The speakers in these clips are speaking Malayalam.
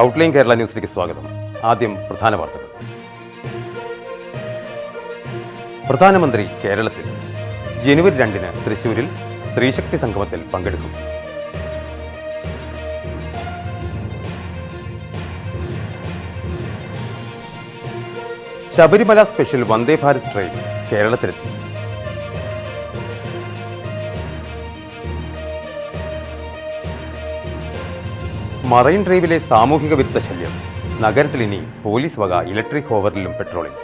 ഔട്ട്ലൈൻ കേരള ന്യൂസിലേക്ക് സ്വാഗതം. ആദ്യം പ്രധാന വാർത്തകൾ. പ്രധാനമന്ത്രി കേരളത്തിൽ ജനുവരി രണ്ടിന് തൃശൂരിൽ സ്ത്രീശക്തി സംഗമത്തിൽ പങ്കെടുക്കും. ശബരിമല സ്പെഷ്യൽ വന്ദേ ഭാരത് ട്രെയിൻ കേരളത്തിലെത്തി. മറൈൻ ഡ്രൈവിലെ സാമൂഹിക വിരുദ്ധ ശല്യം നഗരത്തിൽ ഇനി പോലീസ് വക ഇലക്ട്രിക് ഹോവറിലും പെട്രോളിംഗ്.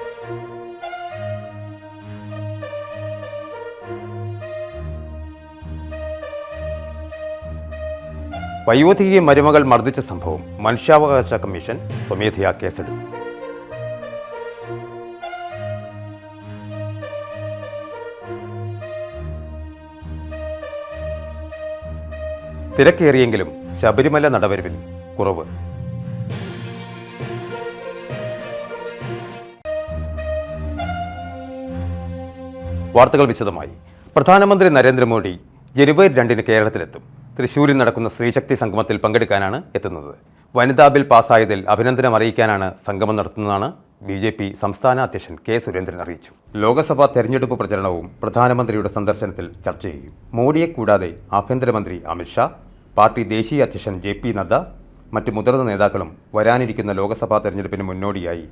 വയോധികയെ മരുമകൾ മർദ്ദിച്ച സംഭവം മനുഷ്യാവകാശ കമ്മീഷൻ സ്വമേധയാ കേസെടുത്തു. തിരക്കേറിയെങ്കിലും ശബരിമല നടവരവിൽ കുറവ്. വാർത്തകൾ വിശദമായി. പ്രധാനമന്ത്രി നരേന്ദ്രമോദി ജനുവരി രണ്ടിന് കേരളത്തിലെത്തും. തൃശൂരിൽ നടക്കുന്ന സ്ത്രീശക്തി സംഗമത്തിൽ പങ്കെടുക്കാനാണ് എത്തുന്നത്. വനിതാ ബിൽ പാസ്സായതിൽ അഭിനന്ദനം അറിയിക്കാനാണ് സംഗമം നടത്തുന്നതാണ് ബി ജെ പി സംസ്ഥാന അധ്യക്ഷൻ കെ സുരേന്ദ്രൻ അറിയിച്ചു. ലോക്സഭാ തെരഞ്ഞെടുപ്പ് പ്രചരണവും പ്രധാനമന്ത്രിയുടെ സന്ദർശനത്തിൽ ചർച്ച ചെയ്യും. മോഡിയെ കൂടാതെ ആഭ്യന്തരമന്ത്രി അമിത്ഷാ പാർട്ടി ദേശീയ അധ്യക്ഷൻ ജെ പി നദ്ദ മറ്റ് മുതിർന്ന നേതാക്കളും വരാനിരിക്കുന്ന ലോക്സഭാ തെരഞ്ഞെടുപ്പിന് മുന്നോടിയായി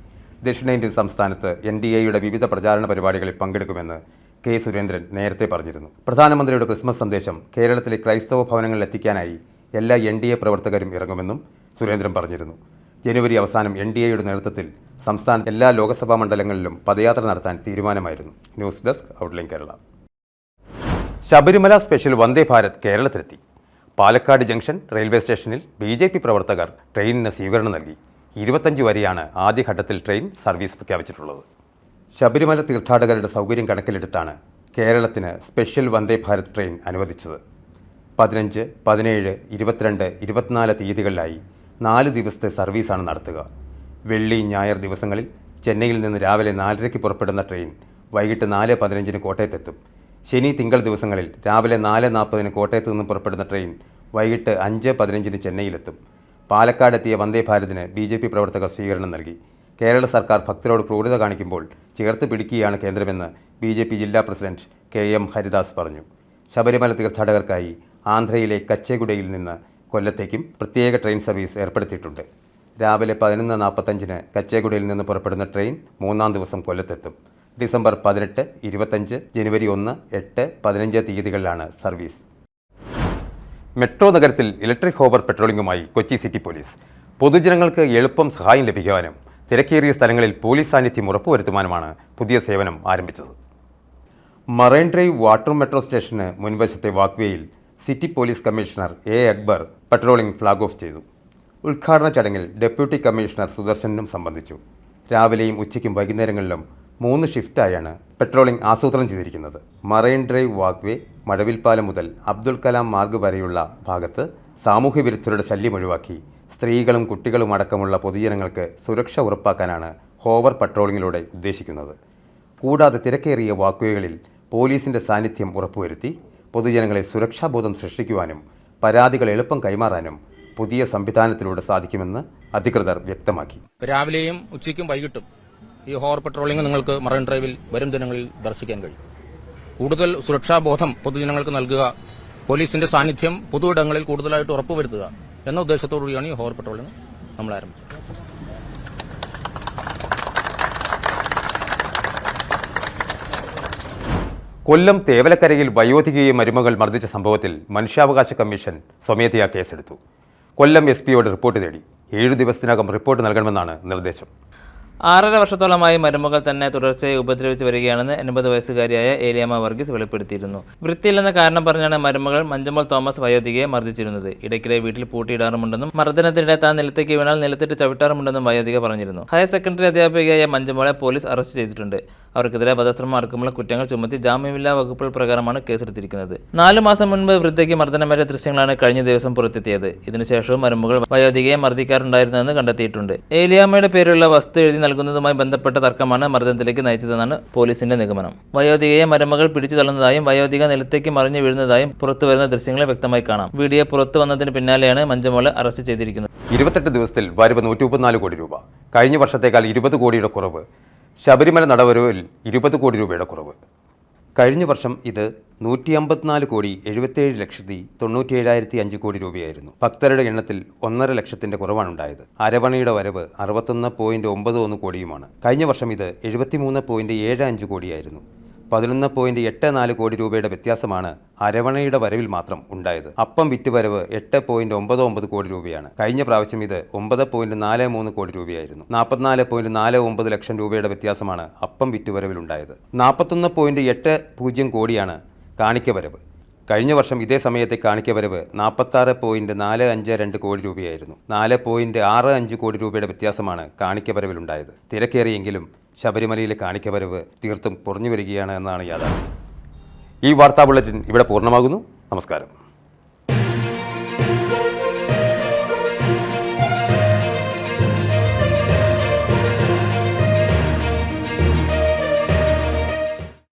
ദക്ഷിണേന്ത്യൻ സംസ്ഥാനത്ത് എൻ ഡി എയുടെ വിവിധ പ്രചാരണ പരിപാടികളിൽ പങ്കെടുക്കുമെന്ന് കെ സുരേന്ദ്രൻ നേരത്തെ പറഞ്ഞിരുന്നു. പ്രധാനമന്ത്രിയുടെ ക്രിസ്മസ് സന്ദേശം കേരളത്തിലെ ക്രൈസ്തവ ഭവനങ്ങളിൽ എത്തിക്കാനായി എല്ലാ എൻ ഡി എ പ്രവർത്തകരും ഇറങ്ങുമെന്നും സുരേന്ദ്രൻ പറഞ്ഞിരുന്നു. ജനുവരി അവസാനം എൻ ഡി എയുടെ നേതൃത്വത്തിൽ സംസ്ഥാനത്തെ എല്ലാ ലോക്സഭാ മണ്ഡലങ്ങളിലും പദയാത്ര നടത്താൻ തീരുമാനമായിരുന്നു. News desk outline Kerala. Sabarimala special Vande Bharat കേരളത്തിലെത്തി. Palakkad junction railway സ്റ്റേഷനിൽ ബി ജെ പി പ്രവർത്തകർ ട്രെയിനിന് സ്വീകരണം നൽകി. ഇരുപത്തഞ്ച് വരെയാണ് ആദ്യഘട്ടത്തിൽ ട്രെയിൻ സർവീസ് പ്രഖ്യാപിച്ചിട്ടുള്ളത്. ശബരിമല തീർത്ഥാടകരുടെ സൗകര്യം കണക്കിലെടുത്താണ് കേരളത്തിന് സ്പെഷ്യൽ വന്ദേ ഭാരത് ട്രെയിൻ അനുവദിച്ചത്. പതിനഞ്ച് പതിനേഴ് ഇരുപത്തിരണ്ട് ഇരുപത്തിനാല് തീയതികളിലായി നാല് ദിവസത്തെ സർവീസാണ് നടത്തുക. വെള്ളി ഞായർ ദിവസങ്ങളിൽ ചെന്നൈയിൽ നിന്ന് രാവിലെ നാലരയ്ക്ക് പുറപ്പെടുന്ന ട്രെയിൻ വൈകിട്ട് നാല് പതിനഞ്ചിന് കോട്ടയത്തെത്തും. ശനി തിങ്കൾ ദിവസങ്ങളിൽ രാവിലെ നാല് നാൽപ്പതിന് കോട്ടയത്ത് നിന്ന് പുറപ്പെടുന്ന ട്രെയിൻ വൈകിട്ട് അഞ്ച് പതിനഞ്ചിന് ചെന്നൈയിലെത്തും. പാലക്കാടെത്തിയ വന്ദേ ഭാരതിന് ബി ജെ പി പ്രവർത്തകർ സ്വീകരണം നൽകി. കേരള സർക്കാർ ഭക്തരോട് ക്രൂരത കാണിക്കുമ്പോൾ ചേർത്ത് പിടിക്കുകയാണ് കേന്ദ്രമെന്ന് ബി ജെ പി ജില്ലാ പ്രസിഡന്റ് കെ എം ഹരിദാസ് പറഞ്ഞു. ശബരിമല തീർത്ഥാടകർക്കായി ആന്ധ്രയിലെ കച്ചേഗുഡയിൽ നിന്ന് കൊല്ലത്തേക്കും പ്രത്യേക ട്രെയിൻ സർവീസ് ഏർപ്പെടുത്തിയിട്ടുണ്ട്. രാവിലെ പതിനൊന്ന് നാൽപ്പത്തഞ്ചിന് കച്ചേഗുഡയിൽ നിന്ന് പുറപ്പെടുന്ന ട്രെയിൻ മൂന്നാം ദിവസം കൊല്ലത്തെത്തും. ഡിസംബർ പതിനെട്ട് ഇരുപത്തഞ്ച് ജനുവരി ഒന്ന് എട്ട് പതിനഞ്ച് തീയതികളിലാണ് സർവീസ്. മെട്രോ നഗരത്തിൽ ഇലക്ട്രിക് ഹോബർ പെട്രോളിംഗുമായി കൊച്ചി സിറ്റി പോലീസ്. പൊതുജനങ്ങൾക്ക് എളുപ്പം സഹായം ലഭിക്കുവാനും തിരക്കേറിയ സ്ഥലങ്ങളിൽ പോലീസ് സാന്നിധ്യം ഉറപ്പുവരുത്തുവാനുമാണ് പുതിയ സേവനം ആരംഭിച്ചത്. മറൈൻ ഡ്രൈവ് വാട്ടർ മെട്രോ സ്റ്റേഷന് മുൻവശത്തെ വാക്വേയിൽ city police commissioner A. Akbar patrolling flag off ചെയ്തു. ഉദ്ഘാടന ചടങ്ങിൽ ഡെപ്യൂട്ടി കമ്മീഷണർ സുദർശനും സംബന്ധിച്ചു. രാവിലെയും ഉച്ചയ്ക്കും വൈകുന്നേരങ്ങളിലും മൂന്ന് ഷിഫ്റ്റായാണ് പെട്രോളിംഗ് ആസൂത്രണം ചെയ്തിരിക്കുന്നത്. മറൈൻ ഡ്രൈവ് വാക്വേ മഴവിൽപ്പാലം മുതൽ അബ്ദുൽ കലാം മാർഗ് വരെയുള്ള ഭാഗത്ത് സാമൂഹ്യ വിരുദ്ധരുടെ ശല്യം ഒഴിവാക്കി. സ്ത്രീകളും കുട്ടികളും അടക്കമുള്ള പൊതുജനങ്ങൾക്ക് സുരക്ഷ ഉറപ്പാക്കാനാണ് ഹോവർ പട്രോളിങ്ങിലൂടെ ഉദ്ദേശിക്കുന്നത്. കൂടാതെ തിരക്കേറിയ വാക്വേകളിൽ പോലീസിന്റെ സാന്നിധ്യം ഉറപ്പുവരുത്തി പൊതുജനങ്ങളെ സുരക്ഷാബോധം സൃഷ്ടിക്കുവാനും പരാതികൾ എളുപ്പം കൈമാറാനും പുതിയ സംവിധാനത്തിലൂടെ സാധിക്കുമെന്ന് അധികൃതർ വ്യക്തമാക്കി. രാവിലെയും ഉച്ചയ്ക്കും വൈകിട്ടും ഈ ഹോർ പെട്രോളിംഗ് നിങ്ങൾക്ക് മറൈൻ ഡ്രൈവിൽ വരും ദിനങ്ങളിൽ ദർശിക്കാൻ കഴിയും. കൂടുതൽ സുരക്ഷാ ബോധം പൊതുജനങ്ങൾക്ക് നൽകുക പോലീസിന്റെ സാന്നിധ്യം പൊതു ഇടങ്ങളിൽ കൂടുതലായിട്ട് ഉറപ്പുവരുത്തുക എന്ന ഉദ്ദേശത്തോടുകൂടിയാണ് ഈ ഹോർ പെട്രോളിംഗ് നമ്മൾ ആരംഭിച്ചത്. കൊല്ലം തേവലക്കരയിൽ വയോധികയെ മരുമകൾ മർദ്ദിച്ച സംഭവത്തിൽ മനുഷ്യാവകാശ കമ്മീഷൻ സ്വമേധയാ കേസെടുത്തു. കൊല്ലം എസ് പിയോട് റിപ്പോർട്ട് തേടി. ഏഴു ദിവസത്തിനകം റിപ്പോർട്ട് നൽകണമെന്നാണ് നിർദ്ദേശം. ആറര വർഷത്തോളമായി മരുമകൾ തന്നെ തുടർച്ചയായി ഉപദ്രവിച്ചു വരികയാണെന്ന് എൺപത് വയസ്സുകാരിയായ ഏലിയാമ്മ വർഗീസ് വെളിപ്പെടുത്തിയിരുന്നു. വൃത്തിയില്ലെന്ന കാരണം പറഞ്ഞാണ് മരുമകൾ മഞ്ചമ്മൽ തോമസ് വയോധികയെ മർദ്ദിച്ചിരുന്നത്. ഇടയ്ക്കിടെ വീട്ടിൽ പൂട്ടിയിടാറുമുണ്ടെന്നും മർദ്ദനത്തിനിടെ താൻ നിലത്തേക്ക് വീണാൽ നിലത്തിട്ട് ചവിട്ടാറുമുണ്ടെന്നും വയോധിക പറഞ്ഞിരുന്നു. ഹയർ സെക്കൻഡറി അധ്യാപികയായ മഞ്ചമ്മളെ പോലീസ് അറസ്റ്റ് ചെയ്തിട്ടുണ്ട്. അവർക്കെതിരെ വധശ്രമം അടക്കമുള്ള കുറ്റങ്ങൾ ചുമത്തി ജാമ്യമില്ലാ വകുപ്പുകൾ പ്രകാരമാണ് കേസെടുത്തിരിക്കുന്നത്. നാലു മാസം മുൻപ് വൃദ്ധയ്ക്ക് മർദ്ദനമേറ്റ ദൃശ്യങ്ങളാണ് കഴിഞ്ഞ ദിവസം പുറത്തെത്തിയത്. ഇതിനുശേഷവും മരുമകൾ വയോധികയെ മർദ്ദിക്കാറുണ്ടായിരുന്നെന്ന് കണ്ടെത്തിയിട്ടുണ്ട്. ഏലിയാമ്മയുടെ പേരിലുള്ള വസ്തു എഴുതി നൽകുന്നതുമായി ബന്ധപ്പെട്ട തർക്കമാണ് മർദ്ദനത്തിലേക്ക് നയിച്ചതെന്നാണ് പോലീസിന്റെ നിഗമനം. വയോധികയെ മരുമകൾ പിടിച്ചു തള്ളുന്നതായും വയോധിക നിലത്തേക്ക് മറിഞ്ഞു വീഴുന്നതായും പുറത്തുവരുന്ന ദൃശ്യങ്ങളെ വ്യക്തമായി കാണാം. വീഡിയോ പുറത്തു വന്നതിന് പിന്നാലെയാണ് മഞ്ചമോളെ അറസ്റ്റ് ചെയ്തിരിക്കുന്നത്. ഇരുപത്തെട്ട് ദിവസത്തിൽ വരവ് നൂറ്റി കോടി രൂപ. കഴിഞ്ഞ വർഷത്തേക്കാൾ ഇരുപത് കോടിയുടെ കുറവ്. ശബരിമല നടവരവിൽ ഇരുപത് കോടി രൂപയുടെ കുറവ്. കഴിഞ്ഞ വർഷം ഇത് നൂറ്റി അമ്പത്തിനാല് കോടി എഴുപത്തേഴ് ലക്ഷത്തി തൊണ്ണൂറ്റിയേഴായിരത്തി അഞ്ച് കോടി രൂപയായിരുന്നു. ഭക്തരുടെ എണ്ണത്തിൽ ഒന്നര ലക്ഷത്തിന്റെ കുറവാണുണ്ടായത്. അരവണയുടെ വരവ് അറുപത്തൊന്ന് പോയിന്റ് ഒമ്പത് ഒന്ന് കോടിയുമാണ്. കഴിഞ്ഞ വർഷം ഇത് എഴുപത്തിമൂന്ന് പോയിന്റ് ഏഴ് അഞ്ച് കോടിയായിരുന്നു. പതിനൊന്ന് പോയിന്റ് എട്ട് നാല് കോടി രൂപയുടെ വ്യത്യാസമാണ് അരവണയുടെ വരവിൽ മാത്രം ഉണ്ടായത്. അപ്പം വിറ്റ് വരവ് എട്ട് പോയിന്റ് ഒമ്പത് ഒമ്പത് കോടി രൂപയാണ്. കഴിഞ്ഞ പ്രാവശ്യം ഇത് ഒമ്പത് പോയിന്റ് നാല് മൂന്ന് കോടി രൂപയായിരുന്നു. നാൽപ്പത്തിനാല് പോയിന്റ് നാല് ഒമ്പത് ലക്ഷം രൂപയുടെ വ്യത്യാസമാണ് അപ്പം വിറ്റ് വരവിൽ ഉണ്ടായത്. നാൽപ്പത്തൊന്ന് പോയിന്റ് എട്ട് പൂജ്യം കോടിയാണ് കാണിക്ക വരവ് കഴിഞ്ഞ വർഷം ഇതേ സമയത്തെ കാണിക്ക വരവ് നാൽപ്പത്താറ് പോയിന്റ് നാല് അഞ്ച് രണ്ട് കോടി രൂപയായിരുന്നു. നാല് പോയിന്റ് ആറ് അഞ്ച് കോടി രൂപയുടെ വ്യത്യാസമാണ് കാണിക്ക വരവിലുണ്ടായത് തിരക്കേറിയെങ്കിലും ശബരിമലയിലെ കാണിക്കവരവ് തീർത്തും കുറഞ്ഞു വരികയാണ് എന്നാണ് യാഥാർത്ഥ്യം. ഈ വാർത്താ ബുള്ളറ്റിൻ ഇവിടെ പൂർണമാകുന്നു. നമസ്കാരം.